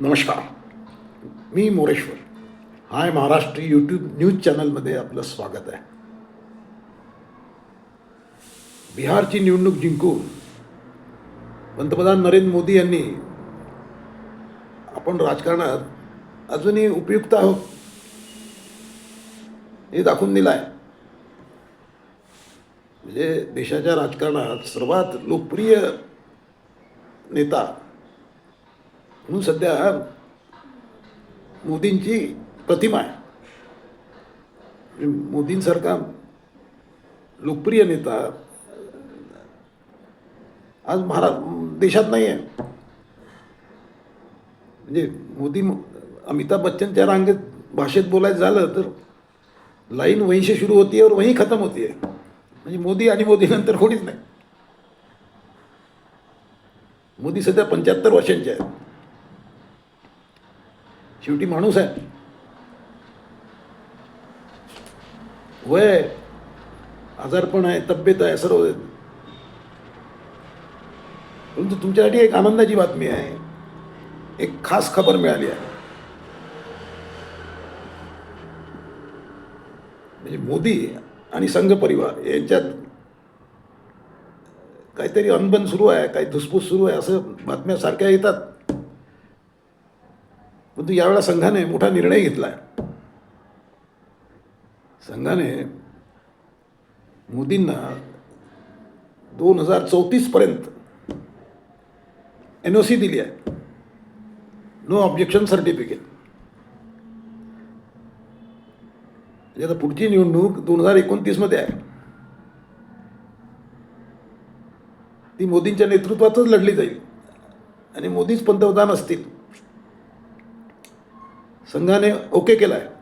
नमस्कार. मी Moreshwar. Hi Maharashtra YouTube news चॅनलमध्ये आपलं स्वागत आहे. बिहारची निवडणूक जिंकून पंतप्रधान नरेंद्र मोदी यांनी आपण राजकारणात अजूनही उपयुक्त आहोत हे दाखवून दिलं आहे म्हणजे देशाच्या राजकारणात सर्वात लोकप्रिय नेता म्हणून सध्या मोदींची प्रतिमा आहे. म्हणजे मोदींसारखा लोकप्रिय नेता आज महारा देशात नाही आहे म्हणजे मोदी अमिताभ बच्चनच्या रांगेत भाषेत बोलायचं झालं तर लाईन वहींशी सुरू होती और वहीं खतम होती आहे म्हणजे मोदी आणि मोदी नंतर कोणीच नाही. मोदी सध्या पंच्याहत्तर वर्षांचे आहेत. शेवटी माणूस आहे. वय आहे, आजारपण आहे तब्येत आहे सर्व आहे. परंतु तुमच्यासाठी एक आनंदाची बातमी आहे. एक खास खबर मिळाली आहे. म्हणजे मोदी आणि संघ परिवार यांच्यात काहीतरी अनबन सुरू आहे काही धुसफूस सुरू आहे असं बातम्या सारख्या येतात. परंतु यावेळेला संघाने मोठा निर्णय घेतला आहे. संघाने मोदींना दोन हजार चौतीसपर्यंत एन ओ सी दिली आहे. नो ऑब्जेक्शन सर्टिफिकेट म्हणजे आता पुढची निवडणूक दोन हजार एकोणतीसमध्ये आहे. ती मोदींच्या नेतृत्वातच लढली जाईल. आणि मोदीच पंतप्रधान असतील. संघाने ओके केला आहे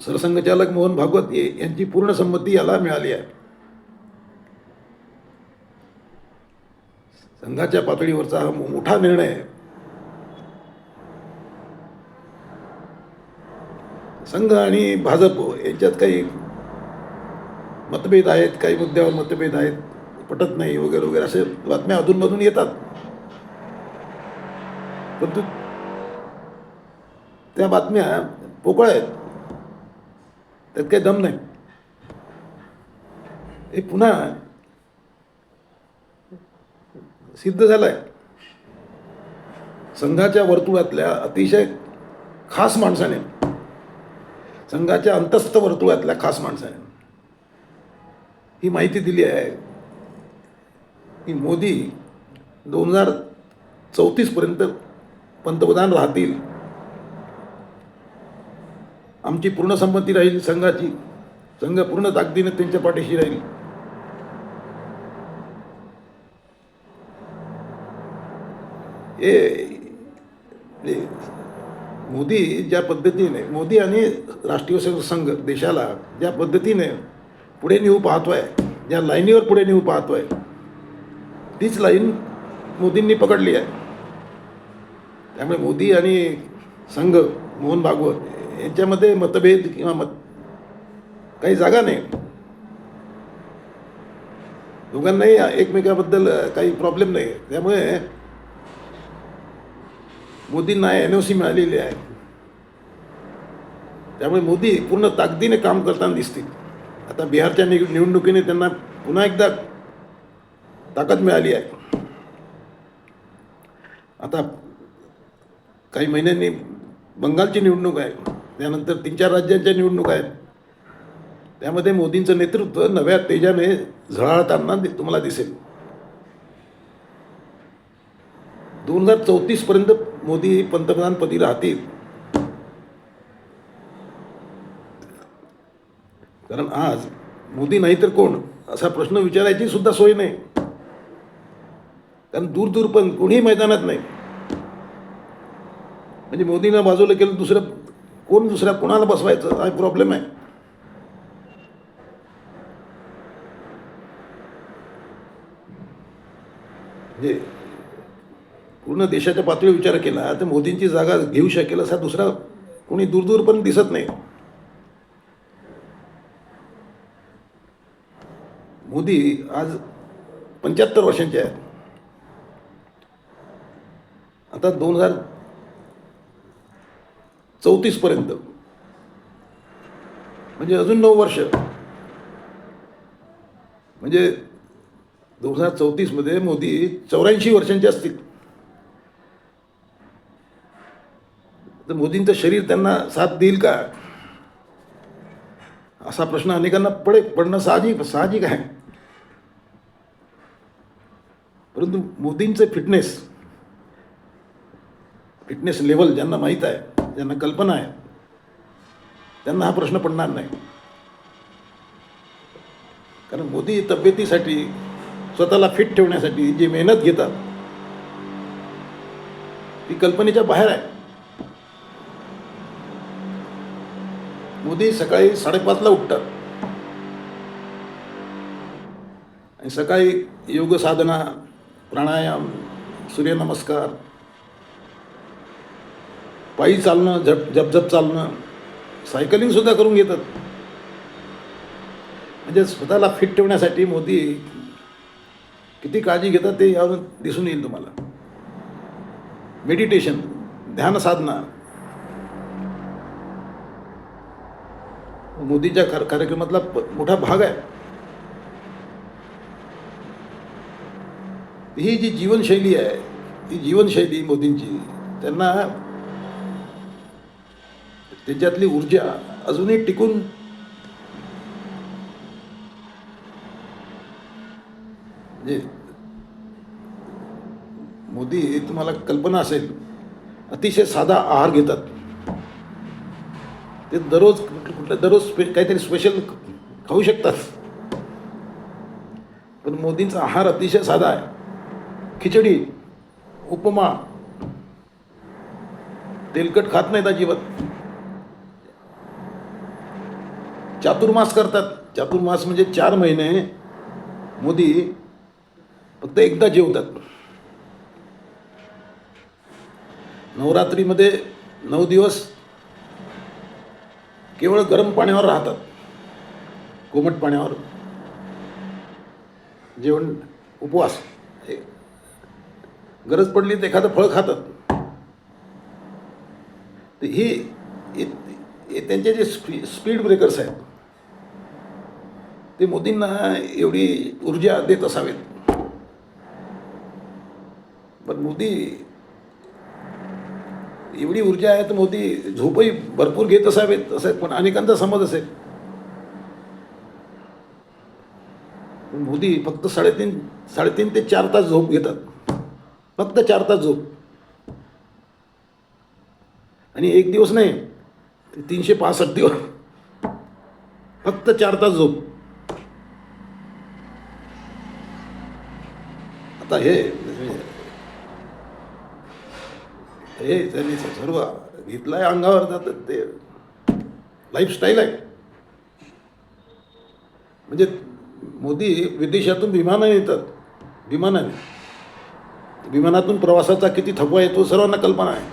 सरसंघचालक मोहन भागवत यांची पूर्ण संमती याला मिळाली आहे. संघाच्या पातळीवरचा हा मोठा निर्णय आहे. संघ आणि भाजप यांच्यात काही मतभेद आहेत काही मुद्द्यावर मतभेद आहेत. पटत नाही वगैरे वगैरे असे बातम्या अधूनमधून येतात. परंतु त्या बातम्या पोकळ आहेत. त्यात काही दम नाही. हे पुन्हा सिद्ध झालं आहे संघाच्या वर्तुळातल्या अतिशय खास माणसाने संघाच्या अंतस्थ वर्तुळातल्या खास माणसाने ही माहिती दिली आहे की मोदी दोन हजार चौतीसपर्यंत पंतप्रधान राहतील आमची पूर्ण संमती राहील संघाची. संघ पूर्ण ताकदीने त्यांच्या पाठीशी राहील. हे मोदी ज्या पद्धतीने मोदी आणि राष्ट्रीय संघ देशाला ज्या पद्धतीने पुढे नेऊ पाहतोय ज्या लाईनीवर पुढे नेऊ पाहतोय तीच लाईन मोदींनी पकडली आहे. त्यामुळे मोदी आणि संघ मोहन भागवत यांच्यामध्ये मतभेद किंवा मत काही जागा नाही. दोघांनाही एकमेकाबद्दल काही प्रॉब्लेम नाही. त्यामुळे मोदींना एन ओ सी मिळालेली आहे. त्यामुळे मोदी पूर्ण ताकदीने काम करताना दिसतील. आता बिहारच्या निव निवडणुकीने त्यांना पुन्हा एकदा ताकद मिळाली आहे. आता काही महिन्यांनी बंगालची निवडणूक आहे. त्यानंतर तीन चार राज्यांच्या निवडणूक आहेत. त्यामध्ये मोदींचं नेतृत्व नव्या तेजाने झळाळताना दि- तुम्हाला दिसेल. दोन हजार चौतीसपर्यंत मोदी पंतप्रधानपदी राहतील. कारण आज मोदी नाही तर कोण? असा प्रश्न विचारायची सुद्धा सोय नाही. कारण दूर दूर पण कोणीही मैदानात नाही. म्हणजे मोदींना बाजूला केलं दुसरं कोण दुसऱ्या कोणाला बसवायचं? हा प्रॉब्लेम आहे? म्हणजे पूर्ण देशाच्या पातळीवर विचार केला तर मोदींची जागा घेऊ शकेल असा दुसरा कोणी दूरदूर पण दिसत नाही. मोदी आज पंच्याहत्तर वर्षांचे आहेत. आता दोन हजार चौतीसपर्यंत म्हणजे अजून नऊ वर्ष. म्हणजे दोन हजार चौतीसमध्ये मोदी चौऱ्याऐंशी वर्षांचे असतील. तर मोदींचं शरीर त्यांना साथ देईल का? असा प्रश्न अनेकांना पडे पडणं साहजिक साहजिक आहे. परंतु मोदींचं फिटनेस फिटनेस लेवल ज्यांना माहीत आहे ज्यांना कल्पना आहे. त्यांना हा प्रश्न पडणार नाही. कारण मोदी तब्येतीसाठी स्वतःला फिट ठेवण्यासाठी जी मेहनत घेतात ती कल्पनेच्या बाहेर आहे. मोदी सकाळी साडेपाचला उठतात. आणि सकाळी योग साधना प्राणायाम सूर्यनमस्कार पायी चालणं झप झपझप चालणं सायकलिंग सुद्धा करून घेतात. म्हणजे स्वतःला फिट ठेवण्यासाठी मोदी किती काळजी घेतात ते यावरून दिसून येईल तुम्हाला. मेडिटेशन ध्यान साधना. मोदीच्या कार कार्यक्रमातला प- मोठा भाग आहे. ही जी जीवनशैली आहे ती जीवनशैली मोदींची त्यांना त्यांच्यातली ऊर्जा अजूनही टिकून म्हणजे मोदी तुम्हाला कल्पना असेल अतिशय साधा आहार घेतात. ते दररोज कुठल्या दररोज स्पे काहीतरी स्पेशल खाऊ शकतात. पण मोदींचा आहार अतिशय साधा आहे. खिचडी उपमा तेलकट खात नाहीत अजिबात. चातुर्मास करतात. चातुर्मास म्हणजे चार महिने. मोदी फक्त एकदा जेवतात. नवरात्रीमध्ये नऊ दिवस केवळ गरम पाण्यावर राहतात. कोमट पाण्यावर. जेवण उपवास. हे गरज पडली तर एखादं फळ खातात. तर ही हे- त्यांचे जे स्पी स्पीड ब्रेकर्स आहेत. ते मोदींना एवढी ऊर्जा देत असावेत. पण मोदी एवढी ऊर्जा आहे तर मोदी झोपही भरपूर घेत असावेत असं पण अनेकांचा समज असेल. मोदी फक्त साडेतीन साडेतीन ते चार तास झोप घेतात. फक्त चार तास झोप. आणि एक दिवस नाही तीनशे पासष्ट दिवस. फक्त चार तास झोप. आता हे हे त्यांनी सर्व घेतलंय अंगावर जातात ते लाईफस्टाईल आहे म्हणजे मोदी विदेशातून विमानं येतात विमानाने विमानातून प्रवासाचा किती थकवा येतो सर्वांना कल्पना आहे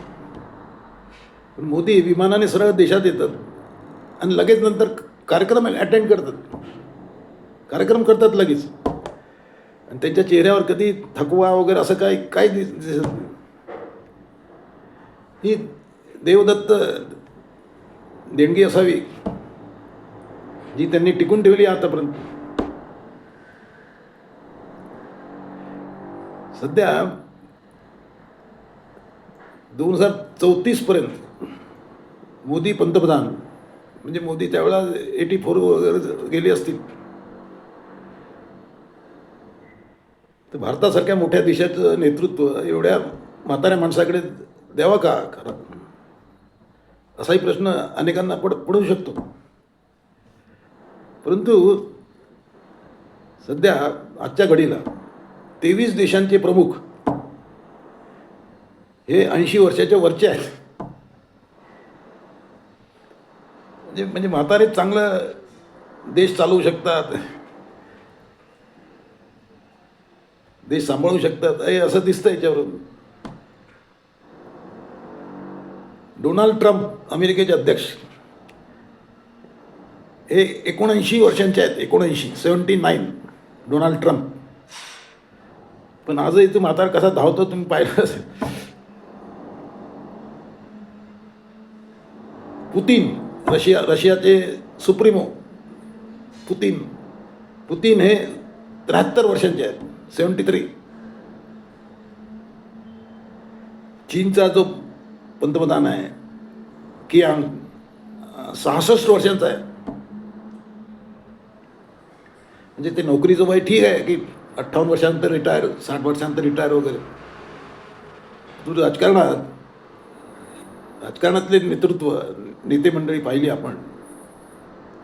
पण मोदी विमानाने सरळ देशात येतात आणि लगेच नंतर कार्यक्रम अटेंड करतात. कार्यक्रम करतात लगेच. आणि त्यांच्या चेहऱ्यावर कधी थकवा वगैरे असं काही काय दिस दिसत ही देवदत्त देणगी असावी जी त्यांनी टिकून ठेवली आतापर्यंत. सध्या दोन हजार चौतीसपर्यंत मोदी पंतप्रधान म्हणजे मोदी त्यावेळेला एटी फोर वगैरे गेले असतील. तर भारतासारख्या मोठ्या देशाचं नेतृत्व एवढ्या म्हाताऱ्या माणसाकडे द्यावा का? खरं असाही प्रश्न अनेकांना पड पडू शकतो. परंतु सध्या आजच्या घडीला तेवीस देशांचे प्रमुख हे ऐंशी वर्षाच्या वरचे आहेत. म्हणजे म्हणजे म्हातारे चांगलं देश चालवू शकतात. देश सांभाळू शकतात. हे असं दिसतं याच्यावरून. डोनाल्ड ट्रम्प अमेरिकेचे अध्यक्ष. हे एकोणऐंशी वर्षांचे आहेत. एकोणऐंशी सेवन्टी नाईन डोनाल्ड ट्रम्प. पण आजही तुम्ही म्हातार कसा धावतो तुम्ही पाहिलं असेल. पुतीन रशिया रशियाचे सुप्रीमो. पुतीन. पुतीन हे त्र्याहत्तर वर्षांचे आहेत. Seventy three. चीनचा जो पंतप्रधान आहे की सहासष्ट वर्षांचा आहे. म्हणजे ते नोकरीचं वय ठीक आहे की अठ्ठावन्न वर्षानंतर रिटायर साठ वर्षानंतर रिटायर वगैरे. तू राजकारणात राजकारणातले नेतृत्व नेते मंडळी पाहिली आपण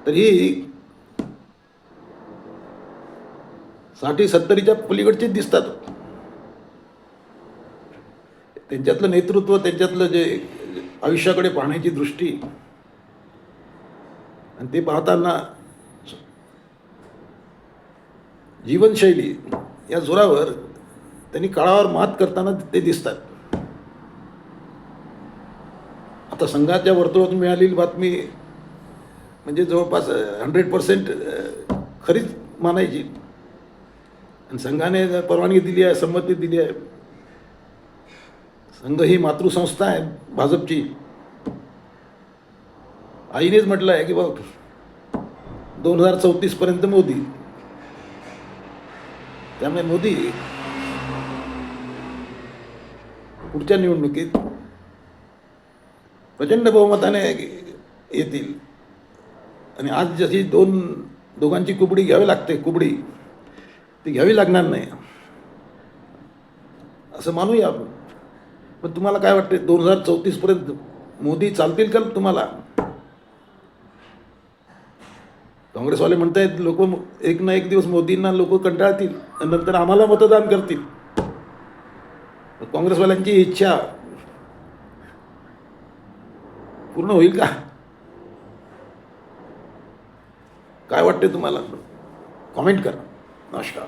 तर ही साठी सत्तरीच्या पलीकडचेच दिसतात. त्यांच्यातलं नेतृत्व त्यांच्यातलं जे आयुष्याकडे पाहण्याची दृष्टी. आणि ते पाहताना जीवनशैली या जोरावर त्यांनी काळावर मात करताना ते दिसतात. आता संघाच्या वर्तुळातून मिळालेली बातमी म्हणजे जवळपास हंड्रेड पर्सेंट खरीच मानायची. आणि संघाने परवानगी दिली आहे संमती दिली आहे. संघ ही मातृसंस्था आहे भाजपची. आईनेच म्हटलं आहे की बघ दोन हजार चौतीसपर्यंत मोदी. त्यामुळे मोदी पुढच्या निवडणुकीत प्रचंड बहुमताने येतील. आणि आज जशी दोन दोघांची कुबडी घ्यावी लागते कुबडी. ती घ्यावी लागणार नाही. असं मानूया आपण. पण तुम्हाला काय वाटते दोन हजार चौतीसपर्यंत मोदी चालतील का तुम्हाला? काँग्रेसवाले म्हणतायत लोक एक ना एक दिवस मोदींना लोक कंटाळतील आणि नंतर आम्हाला मतदान करतील. काँग्रेसवाल्यांची इच्छा पूर्ण होईल का? काय वाटते तुम्हाला? कॉमेंट करा. नमस्कार